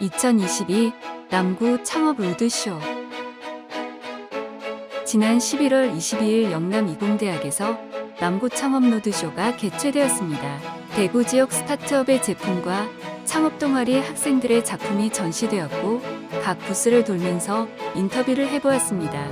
2022 남구 창업 로드쇼 지난 11월 22일 영남 이공대학에서 남구 창업 로드쇼가 개최되었습니다. 대구 지역 스타트업의 제품과 창업 동아리 학생들의 작품이 전시되었고 각 부스를 돌면서 인터뷰를 해보았습니다.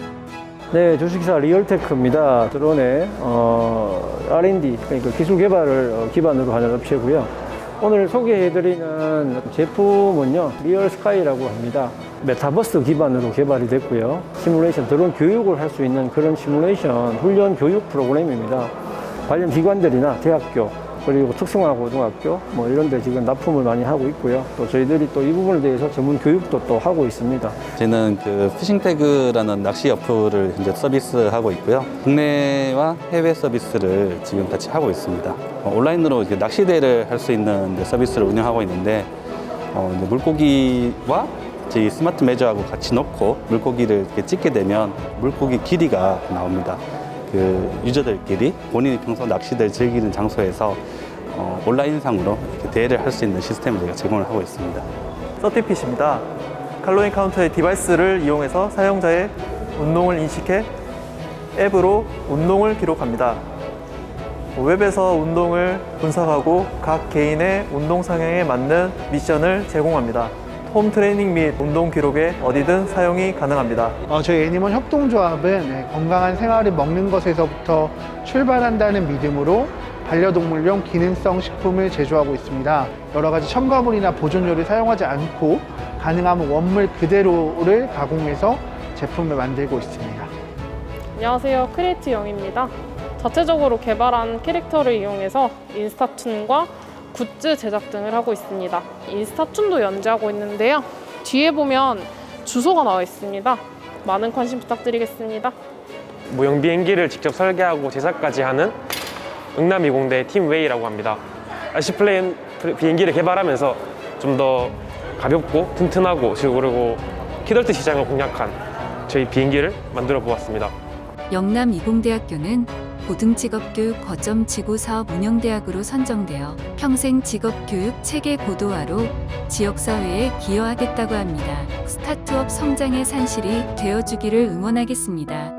네, 주식사 리얼테크입니다. 드론의 어, R&D, 그러니까 기술 개발을 어, 기반으로 하는 업체고요. 오늘 소개해드리는 제품은요, 리얼스카이라고 합니다. 메타버스 기반으로 개발이 됐고요. 시뮬레이션, 드론 교육을 할 수 있는 그런 시뮬레이션 훈련 교육 프로그램입니다. 관련 기관들이나 대학교, 그리고 특성화 고등학교, 뭐 이런 데 지금 납품을 많이 하고 있고요. 또 저희들이 또 이 부분에 대해서 전문 교육도 또 하고 있습니다. 저희는 그 피싱태그라는 낚시 어플을 현재 서비스하고 있고요. 국내와 해외 서비스를 지금 같이 하고 있습니다. 어, 온라인으로 이렇게 낚시대를 할 수 있는 이제 서비스를 운영하고 있는데 어, 이제 물고기와 저희 스마트 매저하고 같이 놓고 물고기를 이렇게 찍게 되면 물고기 길이가 나옵니다. 그 유저들끼리 본인이 평소 낚시대를 즐기는 장소에서 어, 온라인상으로 이렇게 대회를 할 수 있는 시스템을 저희가 제공을 하고 있습니다. 서티핏입니다. 칼로리 카운터의 디바이스를 이용해서 사용자의 운동을 인식해 앱으로 운동을 기록합니다. 웹에서 운동을 분석하고 각 개인의 운동 상향에 맞는 미션을 제공합니다. 홈 트레이닝 및 운동 기록에 어디든 사용이 가능합니다. 어, 저희 애니멀 협동조합은 네, 건강한 생활을 먹는 것에서부터 출발한다는 믿음으로 반려동물용 기능성 식품을 제조하고 있습니다. 여러 가지 첨가물이나 보존료를 사용하지 않고 가능하면 원물 그대로를 가공해서 제품을 만들고 있습니다. 안녕하세요. 크리에이트 영입니다. 자체적으로 개발한 캐릭터를 이용해서 인스타툰과 굿즈 제작 등을 하고 있습니다. 인스타툰도 연재하고 있는데요. 뒤에 보면 주소가 나와 있습니다. 많은 관심 부탁드리겠습니다. 무형 비행기를 직접 설계하고 제작까지 하는 응남이공대 팀 웨이라고 합니다. 아시플레인 비행기를 개발하면서 좀 더 가볍고 튼튼하고 그리고 키덜트 시장을 공략한 저희 비행기를 만들어 보았습니다. 영남 이공대학교는 고등직업교육 거점 지구 사업 운영대학으로 선정되어 평생 직업교육 체계 고도화로 지역사회에 기여하겠다고 합니다. 스타트업 성장의 산실이 되어주기를 응원하겠습니다.